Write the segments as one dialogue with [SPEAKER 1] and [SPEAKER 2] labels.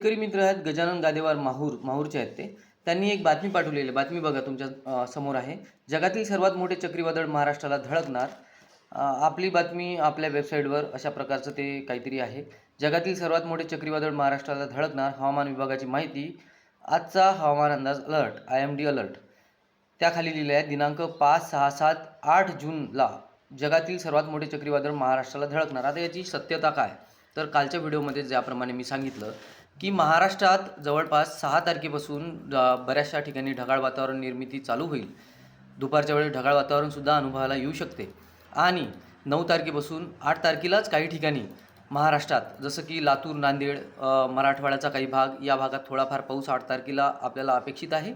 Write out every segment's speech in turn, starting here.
[SPEAKER 1] शेतकरी मित्र आहेत गजानन गादेवार माहूर माहूरचे आहेत ते. त्यांनी एक बातमी पाठवलेली आहे. बातमी बघा तुमच्यासमोर आहे. जगातील सर्वात मोठे चक्रीवादळ महाराष्ट्राला धडकणार. आपली बातमी आपल्या वेबसाईटवर अशा प्रकारचं ते काहीतरी आहे. जगातील सर्वात मोठे चक्रीवादळ महाराष्ट्राला धडकणार हवामान विभागाची माहिती. आजचा हवामान अंदाज alert I M D alert. त्याखाली लिहिलं आहे दिनांक पाच सहा सात आठ जूनला जगातील सर्वात मोठे चक्रीवादळ महाराष्ट्राला धडकणार. आता याची सत्यता काय? तर कालच्या व्हिडिओमध्ये ज्याप्रमाणे मी सांगितलं की महाराष्ट्रात जवळपास सहा तारखेपासून बऱ्याचशा ठिकाणी ढगाळ वातावरण निर्मिती चालू होईल. दुपारच्या वेळी ढगाळ वातावरणसुद्धा अनुभवाला येऊ शकते. आणि नऊ तारखेपासून आठ तारखेलाच काही ठिकाणी महाराष्ट्रात जसं की लातूर नांदेड मराठवाड्याचा काही भाग या भागात थोडाफार पाऊस आठ तारखेला आपल्याला अपेक्षित आहे.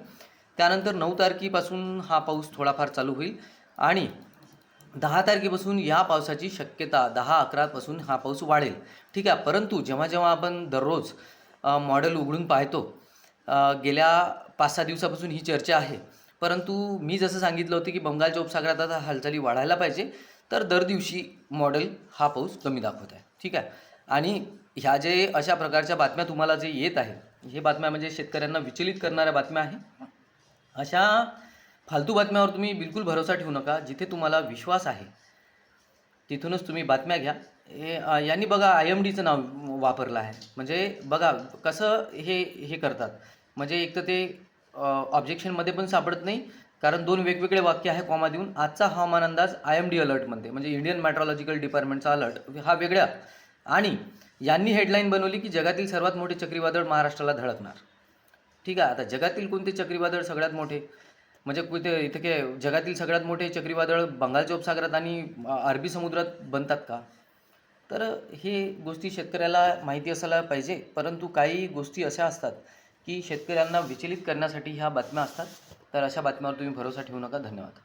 [SPEAKER 1] त्यानंतर नऊ तारखेपासून हा पाऊस थोडाफार चालू होईल आणि दहा तारखेपासून या पावसाची शक्यता दहा अकरापासून हा पाऊस वाढेल. ठीक आहे परंतु जेव्हा जेव्हा आपण दररोज मॉडेल उघडून पाहतो. गेल्या पाच सहा दिवसापासून ही चर्चा आहे. परंतु मी जसं सांगितलं होतं की बंगालच्या उपसागरात आता हालचाली वाढायला पाहिजे तर दर दिवशी मॉडेल हा पाऊस कमी दाखवत आहे. ठीक आहे? आणि ह्या जे अशा प्रकारच्या बातम्या तुम्हाला जे येत आहे हे बातम्या म्हणजे शेतकऱ्यांना विचलित करणाऱ्या बातम्या आहे. अशा फालतू बातम्यावर तुम्ही बिलकुल भरोसा ठेवू नका. जिथे तुम्हाला विश्वास आहे तिथूनच तुम्ही बातम्या घ्या. हे यांनी बघा आय एम डीचं नाव वापरला आहे. म्हणजे बघा कसं हे हे करतात. म्हणजे एक तर ते ऑब्जेक्शनमध्ये पण सापडत नाही. कारण दोन वेगवेगळे वाक्य आहे कॉमा देऊन. आजचा हवामान अंदाज आय एम डी अलर्टमध्ये म्हणजे इंडियन मॅट्रॉलॉजिकल डिपार्टमेंटचा अलर्ट हा वेगळा आणि यांनी हेडलाईन बनवली की जगातील सर्वात मोठे चक्रीवादळ महाराष्ट्राला धडकणार. ठीक आहे आता जगातील कोणते चक्रीवादळ सगळ्यात मोठे? म्हणजे कुठे इथे काय जगातील सगळ्यात मोठे चक्रीवादळ बंगालच्या उपसागरात आणि अरबी समुद्रात बनतात का? तर हे गोष्टी शेतकऱ्याला माहिती असायला पाहिजे परंतु काही गोष्टी अशा असतात की शेतकऱ्यांना विचलित करण्यासाठी ह्या बातम्या असतात. तर अशा बातम्यावर तुम्ही भरोसा ठेवू नका. धन्यवाद.